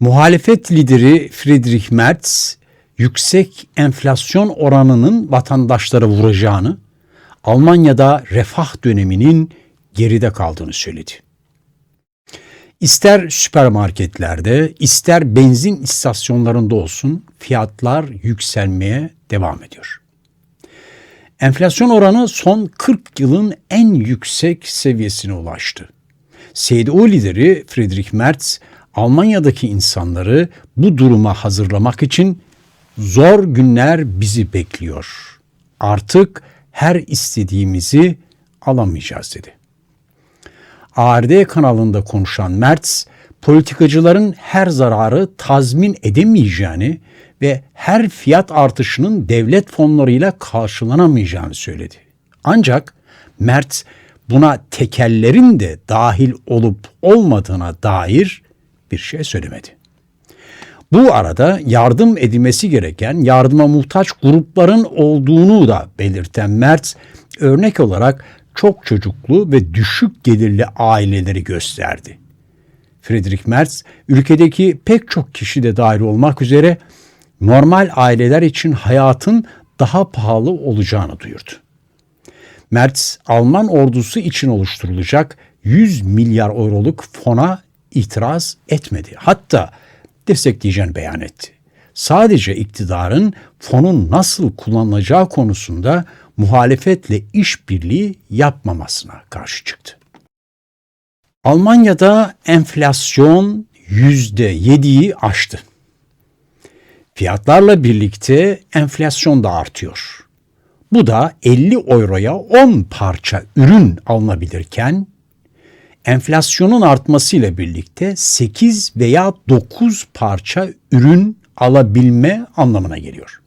Muhalefet lideri Friedrich Merz, yüksek enflasyon oranının vatandaşları vuracağını, Almanya'da refah döneminin geride kaldığını söyledi. İster süpermarketlerde, ister benzin istasyonlarında olsun fiyatlar yükselmeye devam ediyor. Enflasyon oranı son 40 yılın en yüksek seviyesine ulaştı. CDU lideri Friedrich Merz, Almanya'daki insanları bu duruma hazırlamak için zor günler bizi bekliyor. Artık her istediğimizi alamayacağız dedi. ARD kanalında konuşan Merz, politikacıların her zararı tazmin edemeyeceğini ve her fiyat artışının devlet fonlarıyla karşılanamayacağını söyledi. Ancak Merz buna tekellerin de dahil olup olmadığına dair bir şey söylemedi. Bu arada yardım edilmesi gereken yardıma muhtaç grupların olduğunu da belirten Merz, örnek olarak çok çocuklu ve düşük gelirli aileleri gösterdi. Friedrich Merz, ülkedeki pek çok kişi de dahil olmak üzere normal aileler için hayatın daha pahalı olacağını duyurdu. Merz, Alman ordusu için oluşturulacak 100 milyar euroluk fona itiraz etmedi. Hatta destekleyeceğini beyan etti. Sadece iktidarın fonun nasıl kullanılacağı konusunda muhalefetle işbirliği yapmamasına karşı çıktı. Almanya'da enflasyon %7'yi aştı. Fiyatlarla birlikte enflasyon da artıyor. Bu da 50 euroya 10 parça ürün alınabilirken enflasyonun artmasıyla birlikte 8 veya 9 parça ürün alabilme anlamına geliyor.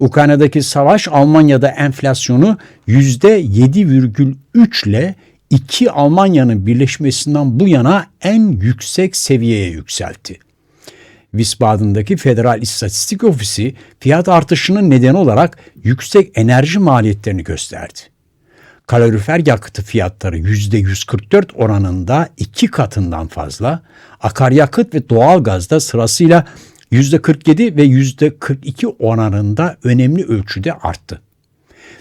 Ukrayna'daki savaş Almanya'da enflasyonu %7,3 ile iki Almanya'nın birleşmesinden bu yana en yüksek seviyeye yükseltti. Wiesbaden'daki Federal İstatistik Ofisi fiyat artışının nedeni olarak yüksek enerji maliyetlerini gösterdi. Kalorifer yakıtı fiyatları %144 oranında iki katından fazla, akaryakıt ve doğalgazda sırasıyla %47 ve %42 oranında önemli ölçüde arttı.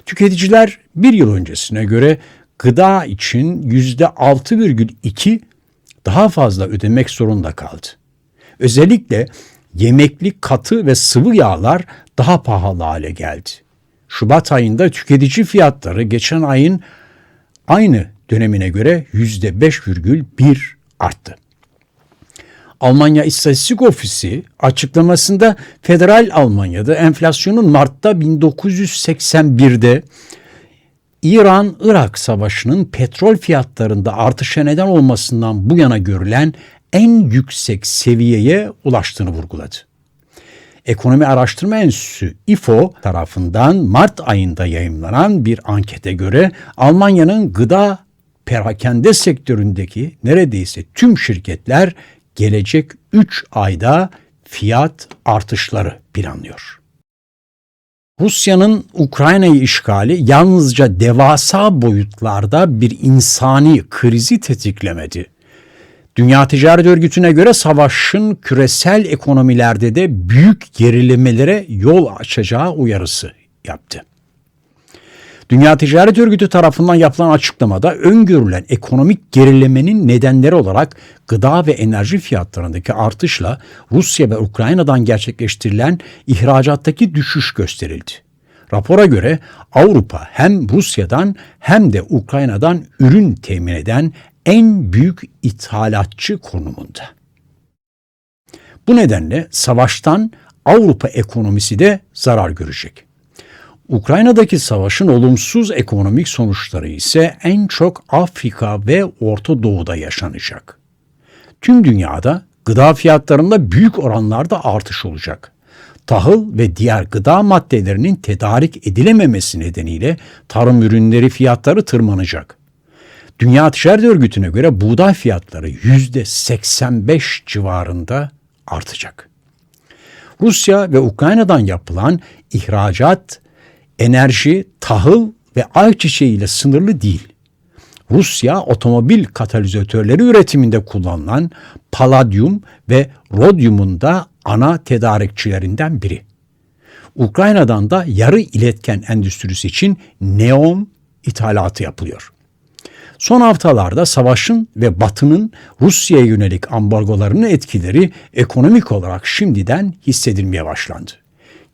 Tüketiciler bir yıl öncesine göre gıda için %6,2 daha fazla ödemek zorunda kaldı. Özellikle yemekli katı ve sıvı yağlar daha pahalı hale geldi. Şubat ayında tüketici fiyatları geçen ayın aynı dönemine göre %5,1 arttı. Almanya İstatistik Ofisi açıklamasında federal Almanya'da enflasyonun Mart'ta 1981'de İran-Irak savaşının petrol fiyatlarında artışa neden olmasından bu yana görülen en yüksek seviyeye ulaştığını vurguladı. Ekonomi Araştırma Enstitüsü IFO tarafından Mart ayında yayımlanan bir ankete göre Almanya'nın gıda perakende sektöründeki neredeyse tüm şirketler gelecek 3 ayda fiyat artışları planlıyor. Rusya'nın Ukrayna'yı işgali yalnızca devasa boyutlarda bir insani krizi tetiklemedi. Dünya Ticaret Örgütü'ne göre savaşın küresel ekonomilerde de büyük gerilemelere yol açacağı uyarısı yaptı. Dünya Ticaret Örgütü tarafından yapılan açıklamada öngörülen ekonomik gerilemenin nedenleri olarak gıda ve enerji fiyatlarındaki artışla Rusya ve Ukrayna'dan gerçekleştirilen ihracattaki düşüş gösterildi. Rapora göre Avrupa hem Rusya'dan hem de Ukrayna'dan ürün temin eden en büyük ithalatçı konumunda. Bu nedenle savaştan Avrupa ekonomisi de zarar görecek. Ukrayna'daki savaşın olumsuz ekonomik sonuçları ise en çok Afrika ve Orta Doğu'da yaşanacak. Tüm dünyada gıda fiyatlarında büyük oranlarda artış olacak. Tahıl ve diğer gıda maddelerinin tedarik edilememesi nedeniyle tarım ürünleri fiyatları tırmanacak. Dünya Ticaret Örgütü'ne göre buğday fiyatları %85 civarında artacak. Rusya ve Ukrayna'dan yapılan ihracat, enerji, tahıl ve ayçiçeği ile sınırlı değil. Rusya otomobil katalizatörleri üretiminde kullanılan paladyum ve rodyumun da ana tedarikçilerinden biri. Ukrayna'dan da yarı iletken endüstrisi için neon ithalatı yapılıyor. Son haftalarda savaşın ve Batı'nın Rusya'ya yönelik ambargolarının etkileri ekonomik olarak şimdiden hissedilmeye başlandı.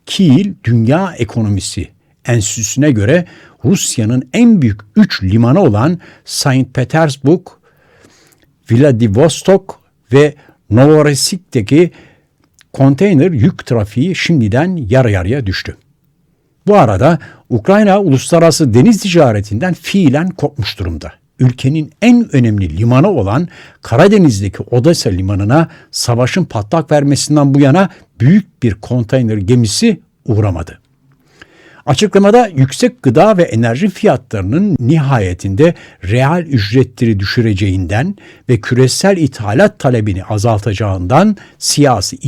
Kiel Dünya Ekonomisi Enstitüsü'ne göre Rusya'nın en büyük üç limanı olan St. Petersburg, Vladivostok ve Novorossiysk'teki konteyner yük trafiği şimdiden yarı yarıya düştü. Bu arada Ukrayna uluslararası deniz ticaretinden fiilen kopmuş durumda. Ülkenin en önemli limanı olan Karadeniz'deki Odessa limanına savaşın patlak vermesinden bu yana büyük bir konteyner gemisi uğramadı. Açıklamada yüksek gıda ve enerji fiyatlarının nihayetinde reel ücretleri düşüreceğinden ve küresel ithalat talebini azaltacağından siyasi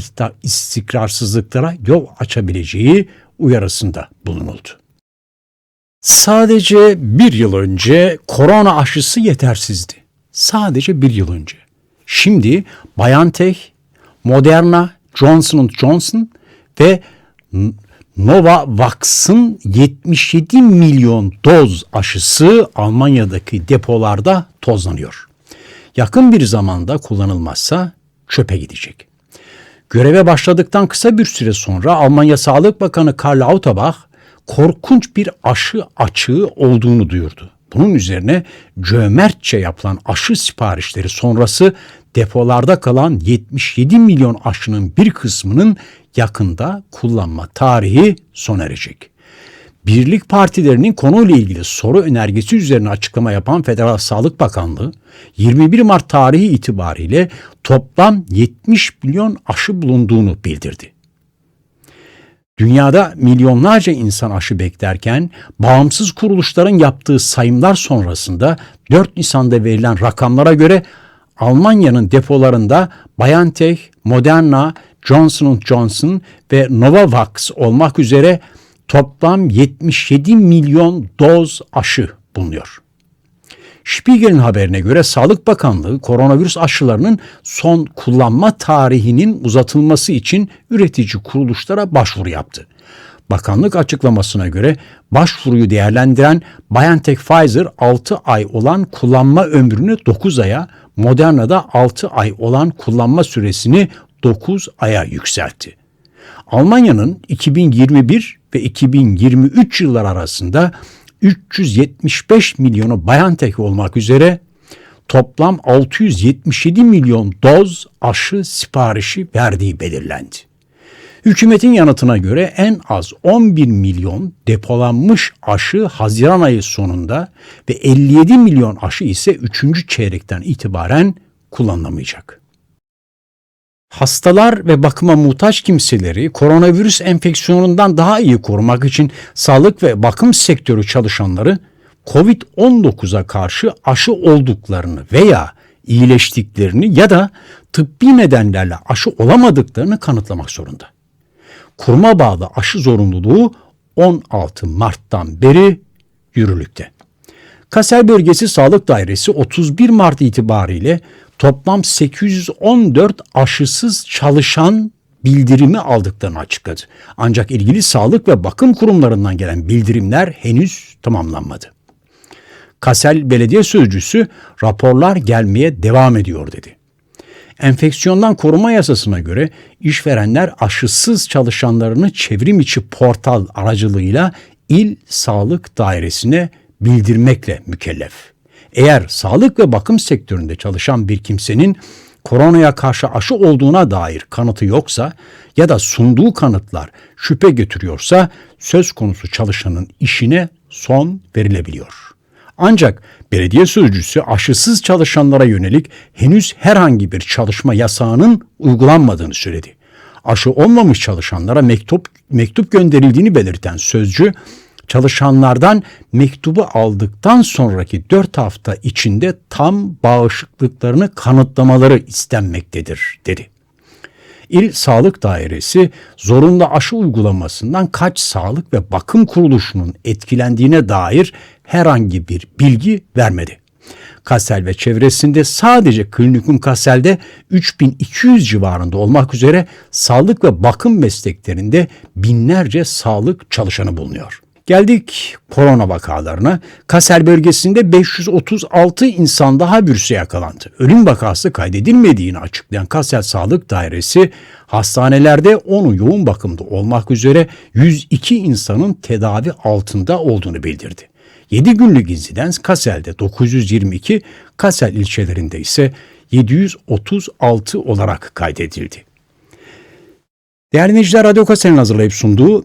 istikrarsızlıklara yol açabileceği uyarısında bulunuldu. Sadece bir yıl önce korona aşısı yetersizdi. Sadece bir yıl önce. Şimdi BioNTech, Moderna, Johnson Johnson ve Novavax'ın 77 milyon doz aşısı Almanya'daki depolarda tozlanıyor. Yakın bir zamanda kullanılmazsa çöpe gidecek. Göreve başladıktan kısa bir süre sonra Almanya Sağlık Bakanı Karl Lauterbach korkunç bir aşı açığı olduğunu duyurdu. Bunun üzerine cömertçe yapılan aşı siparişleri sonrası depolarda kalan 77 milyon aşının bir kısmının yakında kullanma tarihi sona erecek. Birlik partilerinin konuyla ilgili soru önergesi üzerine açıklama yapan Federal Sağlık Bakanlığı 21 Mart tarihi itibariyle toplam 70 milyon aşı bulunduğunu bildirdi. Dünyada milyonlarca insan aşı beklerken bağımsız kuruluşların yaptığı sayımlar sonrasında 4 Nisan'da verilen rakamlara göre Almanya'nın depolarında BioNTech, Moderna, Johnson Johnson ve Novavax olmak üzere toplam 77 milyon doz aşı bulunuyor. Spiegel'in haberine göre Sağlık Bakanlığı koronavirüs aşılarının son kullanma tarihinin uzatılması için üretici kuruluşlara başvuru yaptı. Bakanlık açıklamasına göre başvuruyu değerlendiren BioNTech Pfizer 6 ay olan kullanma ömrünü 9 aya, Moderna'da 6 ay olan kullanma süresini 9 aya yükseltti. Almanya'nın 2021 ve 2023 yıllar arasında 375 milyonu BioNTech olmak üzere toplam 677 milyon doz aşı siparişi verdiği belirlendi. Hükümetin yanıtına göre en az 11 milyon depolanmış aşı Haziran ayı sonunda ve 57 milyon aşı ise 3. çeyrekten itibaren kullanılamayacak. Hastalar ve bakıma muhtaç kimseleri koronavirüs enfeksiyonundan daha iyi korumak için sağlık ve bakım sektörü çalışanları COVID-19'a karşı aşı olduklarını veya iyileştiklerini ya da tıbbi nedenlerle aşı olamadıklarını kanıtlamak zorunda. Kuruma bağlı aşı zorunluluğu 16 Mart'tan beri yürürlükte. Kaser Bölgesi Sağlık Dairesi 31 Mart itibariyle toplam 814 aşısız çalışan bildirimi aldıklarını açıkladı. Ancak ilgili sağlık ve bakım kurumlarından gelen bildirimler henüz tamamlanmadı. Kasel Belediye Sözcüsü raporlar gelmeye devam ediyor dedi. Enfeksiyondan koruma yasasına göre işverenler aşısız çalışanlarını çevrim içi portal aracılığıyla il sağlık dairesine bildirmekle mükellef. Eğer sağlık ve bakım sektöründe çalışan bir kimsenin koronaya karşı aşı olduğuna dair kanıtı yoksa ya da sunduğu kanıtlar şüphe götürüyorsa söz konusu çalışanın işine son verilebiliyor. Ancak belediye sözcüsü aşısız çalışanlara yönelik henüz herhangi bir çalışma yasağının uygulanmadığını söyledi. Aşı olmamış çalışanlara mektup mektup gönderildiğini belirten sözcü çalışanlardan mektubu aldıktan sonraki 4 hafta içinde tam bağışıklıklarını kanıtlamaları istenmektedir dedi. İl Sağlık Dairesi zorunlu aşı uygulamasından kaç sağlık ve bakım kuruluşunun etkilendiğine dair herhangi bir bilgi vermedi. Kassel ve çevresinde sadece Klinikum Kassel'de 3200 civarında olmak üzere sağlık ve bakım mesleklerinde binlerce sağlık çalışanı bulunuyor. Geldik korona vakalarına. Kassel bölgesinde 536 insan daha virüse yakalandı. Ölüm vakası kaydedilmediğini açıklayan Kassel Sağlık Dairesi hastanelerde 10'u yoğun bakımda olmak üzere 102 insanın tedavi altında olduğunu bildirdi. 7 günlük izliden Kassel'de 922, Kassel ilçelerinde ise 736 olarak kaydedildi. Değerli dinleyiciler, Radyo Kassel'in hazırlayıp sunduğu